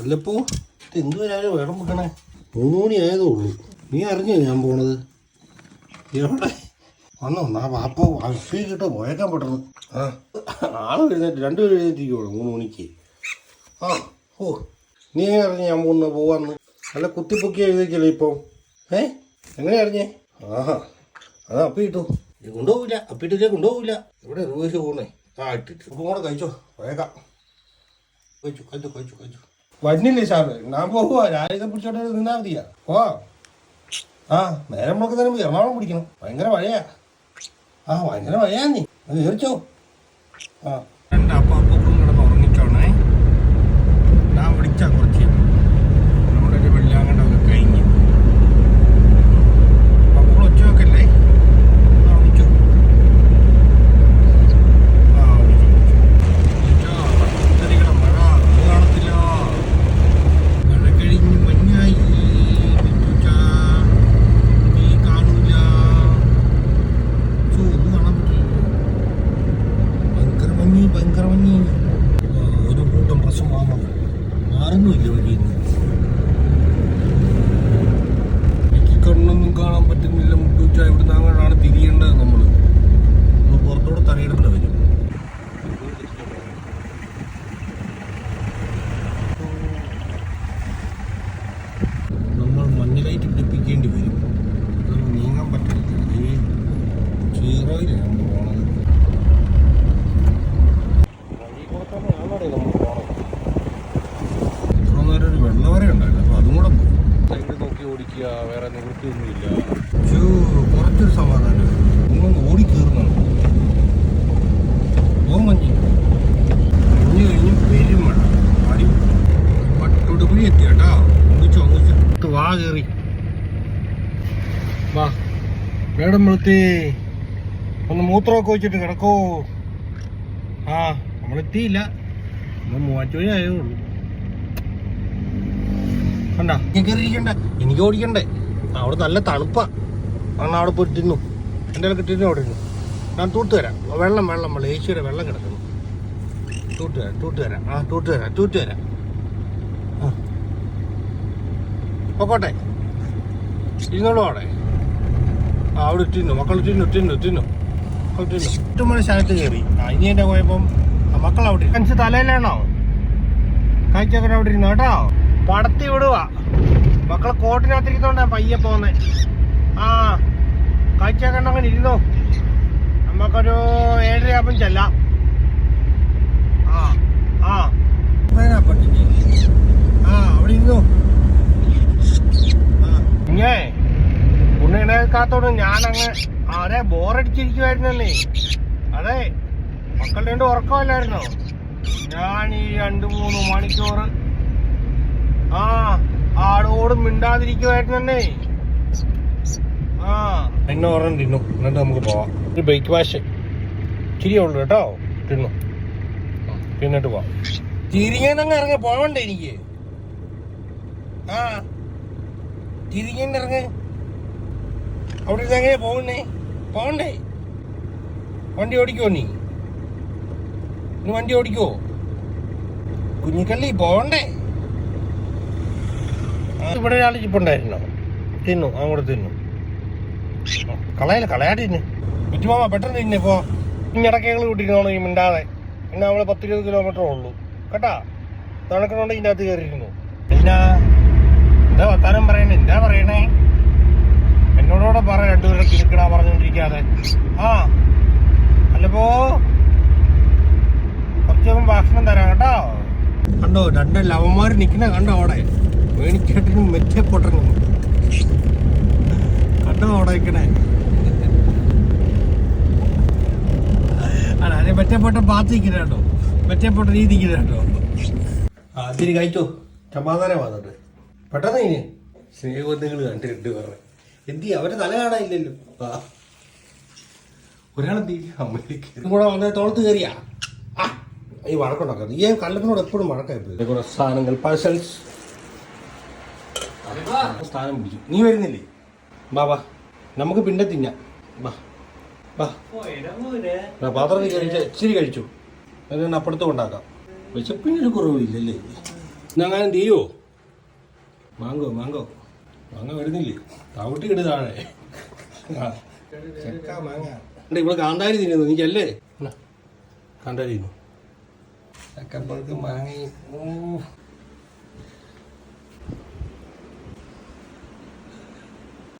അല്ലപ്പോ ഇത് എന്തുവരാനും വേണം വെക്കണേ? മൂന്ന് മണി ആയതേ ഉള്ളൂ നീ അറിഞ്ഞോ ഞാൻ പോണത്? എവിടെ? വന്നോ നാ വാപ്പോ അഫീ കിട്ടോ പോയേക്കാൻ പെട്ടെന്ന്. ആ ആൾ എഴുന്നേറ്റ് രണ്ടുപേരും എഴുന്നേറ്റിരിക്കുള്ളൂ മൂന്ന് മണിക്ക് ആ ഓ നീ എങ്ങനെ അറിഞ്ഞു ഞാൻ പോകുന്ന പോവാന്ന്? നല്ല കുത്തിപ്പൊക്കി എഴുതിക്കല്ലേ ഇപ്പോൾ ഏ എങ്ങനെ അറിഞ്ഞേ? ആഹാ അതാ അപ്പി ഇട്ടു ഇത് കൊണ്ടുപോകില്ല അപ്പിട്ടില്ലേ കൊണ്ടുപോകില്ല ഇവിടെ രൂപ പോകണേ ആ ഇട്ടിട്ട്. ഇപ്പം കൂടെ കഴിച്ചോ പോയേക്കാം. കഴിച്ചു കഴിച്ചു കഴിച്ചു കഴിച്ചു. വരുന്നില്ലേ സാറ് ഞാൻ പോവാ രാവിലെ പിടിച്ചോട്ടെ നിന്നാ മതിയാ. പോവാ ആ നേരം നമുക്ക് തന്നെ എറണാകുളം പിടിക്കണം. ഭയങ്കര മഴയാ. ആ ഭയങ്കര മഴയാ നീ. അത് തീർച്ചോ ആ. എന്റെ അപ്പാപ്പൂക്കും കൂടെ ഉറങ്ങിച്ചോണേ ഞാൻ വിളിച്ചാ കുറച്ച് നമ്മുടെ ഒരു വെള്ളിയാങ്കണ്ടൊക്കെ കഴിഞ്ഞ് അപ്പോൾ ഒച്ച വെക്കല്ലേ ആ വിളിച്ചോ ആ വിളിച്ചോ വിളിച്ചോ പത്തരയുടെ മഴ അത് കാണത്തില്ല മഴ കഴിഞ്ഞ് മഞ്ഞായി വിളിച്ചാ നീ കാണൂല ചോ ഒന്നും കാണാൻ പറ്റില്ലല്ലോ ഭയങ്കര ആ, ഒരു കൂട്ടം പ്രശ്നമാണോ മാറുന്നുമില്ല വഴിയിൽ നിന്ന് എനിക്ക് കണ്ണൊന്നും കാണാൻ പറ്റുന്നില്ല മുട്ടൂറ്റ ഇവിടുന്ന് അങ്ങോട്ടാണ് തിരിയേണ്ടത് നമ്മൾ നമ്മൾ പുറത്തോടെ തറയിടേണ്ട വരും നമ്മൾ മഞ്ഞ ലൈറ്റ് പിടിപ്പിക്കേണ്ടി വരും അത് നീങ്ങാൻ പറ്റില്ല ഈ സീറോയിലാണ് നമ്മൾ പോണത് വഴി കൂടെ തന്നെയാണോടെ നമ്മൾ പോണത് ഇത്ര നേരം ഒരു വെള്ളവര ഉണ്ടായിരുന്നു അപ്പോൾ അതും കൂടെ പോയി സൈഡ് നോക്കി ഓടിക്കുക വേറെ നിവൃത്തിയൊന്നുമില്ല ചൂ കുറച്ചൊരു സമാധാനം. ഇങ്ങനെ ഓടി കയറുന്നതാണ്. ഓ മഞ്ഞ് കഴിഞ്ഞ് മേടം വെളുത്തി. ഒന്ന് മൂത്രമൊക്കെ വെച്ചിട്ട് കിടക്കോ. ആ നമ്മളെത്തിയില്ല. നമ്മൾ മൂവാറ്റുവഴി ആയേ ഉള്ളൂ. കണ്ട? കയറിയിരിക്കണ്ട എനിക്ക് ഓടിക്കണ്ടേ? അവിടെ നല്ല തണുപ്പാണ് കാരണം അവിടെ പോയി തിന്നു എന്റെ കിട്ടിയിരുന്നു അവിടെ ഇരുന്നു. ഞാൻ തൂട്ട് തരാം. വെള്ളം വെള്ളം വെള്ളം. ഏച്ചിയുടെ വെള്ളം കിടക്കുന്നു. തൂട്ട് തരാം തൂട്ട് തരാം. ആ തൂട്ട് തരാം തൂട്ട് തരാം. ആ. പൊക്കോട്ടെ. ഇരുന്നോളൂ അവിടെ. ആ അവിടെ തിന്നു മക്കൾ തിന്നു തിന്നു തിന്നു മക്കൾ തിന്നു സ്ഥലത്ത് കയറി. ഇനി എന്റെ ആ മക്കൾ അവിടെ അഞ്ച് തലയിലാണോ? കാഴ്ചയൊക്കെ അവിടെ ഇരുന്നു കേട്ടോ. പടത്തി വിടുക മക്കളെ കോട്ടിനകത്തിരിക്കുന്നോണ്ടാ പയ്യെ പോന്നെ. ആ കാഴ്ച ഉണ്ടങ്ങനെ ഇരുന്നോ നമുക്കൊരു ഏഴരയാകുമ്പം ചെല്ലാം. ആ ആ. ആ അവിടെ ഞാനങ്ങ് അതെ ബോറടിച്ചിരിക്കുവായിരുന്നല്ലേ? അതെ മക്കളുടെ കൊണ്ട് ഉറക്കമല്ലായിരുന്നോ? ഞാൻ ഈ രണ്ട് മൂന്ന് മണിക്കൂർ ആ ആടോട് മിണ്ടാതിരിക്കുവായിരുന്നേ ആ. എന്നെ ഓർമ്മ തിന്നു. എന്നിട്ട് നമുക്ക് പോവാം. ഒരു ബ്രേക്ക് വാഷ് ചിരിയേ ഉള്ളൂ കേട്ടോ. തിന്നു. തിന്നിട്ട് പോവാം. തിരിഞ്ഞങ്ങ് ഇറങ്ങി. പോവണ്ടേ എനിക്ക്? ആ. തിരിഞ്ഞിട്ട് ഇറങ്ങ് അവിടെ ഇരുന്ന് എങ്ങനെ പോകണ്ടേ പോകണ്ടേ വണ്ടി ഓടിക്കോ നീ? നീ വണ്ടി ഓടിക്കോ? കുഞ്ഞിക്കള്ളി പോകണ്ടേ ഇവിടെ ഒരാൾ ഇപ്പുണ്ടായിരുന്നോ തിന്നു അങ്ങോട്ട് തിന്നു. കളയല്ല കളയാടി തിന്നു പെട്ടെന്ന് തിന്നെ ഇപ്പോ ഇടക്കേകൾ കൂട്ടിരുന്നോളൂ ഈ മിണ്ടാതെ. പിന്നെ നമ്മൾ പത്തിരുപത് കിലോമീറ്റർ ഉള്ളൂ. കേട്ടാ? തണുക്കണോണ്ട് ഇതിന്റെ അകത്ത് കയറിയിരുന്നു. പിന്നെ എന്താ വർത്താനം പറയണേ? എന്താ പറയണേ? എന്നോടൂടെ പറ രണ്ടുപേരെ കിടക്കണ പറഞ്ഞോണ്ടിരിക്കാതെ. ആ അല്ലപ്പോ കുറച്ചൊന്നും ഭക്ഷണം തരാം കേട്ടോ. കണ്ടോ രണ്ട് ലവന്മാർ നിൽക്കുന്ന കണ്ടോ അവിടെ? വേണിച്ചേട്ടനും മെച്ചപ്പൊട്ടനും കണ്ടോ അവിടെ നിൽക്കണേ അല്ല അതെ മെച്ചപ്പൊട്ടൻ പാത്ത് നിൽക്കുന്ന കേട്ടോ. മെച്ചപ്പൊട്ടൻ ഈ നിൽക്കുന്ന കേട്ടോ. ആ ഇത്തിരി കഴിച്ചോ. സമാധാനം വന്നിട്ട് പെട്ടെന്ന് ഇനി. സ്നേഹബന്ധങ്ങൾ കണ്ടിട്ടുണ്ട് വേറെ എന്തി അവരെ തല കാണാനില്ലല്ലോ. ആ. ഒരാളെന്തി അമ്മയിലേക്ക് കൂടെ വന്ന തോളത്ത് കയറിയാ. ആ ഈ വഴക്കുണ്ടാക്കാം. ഈ കള്ളത്തിനോട് എപ്പോഴും വഴക്കായി കുറെ സാധനങ്ങൾ പാഴ്സൽസ് സ്ഥാനം പിടിച്ചു. നീ വരുന്നില്ലേ? വാ വാ. നമുക്ക് പിന്നെ തിന്നാം. ബാ ആ, പാത്രത്തിൽ കഴിച്ച ഇച്ചിരി കഴിച്ചു. അതിന് അപ്പുറത്ത് കൊണ്ടാക്കാം. വിശപ്പിനൊരു കുറവില്ലല്ലേ? ഇന്നങ്ങനെ തീയോ മാങ്കോ മാങ്കോ മാങ്ങ വരുന്നില്ലേ? തവിട്ടി ഇട് താഴെ. ചക്ക മാങ്ങ. ഇവിടെ കാന്താരി തിന്നുന്നു. നീക്കല്ലേ കാന്താരി തിന്നു. ചക്കപ്പുറത്ത് മാങ്ങയും. ഊ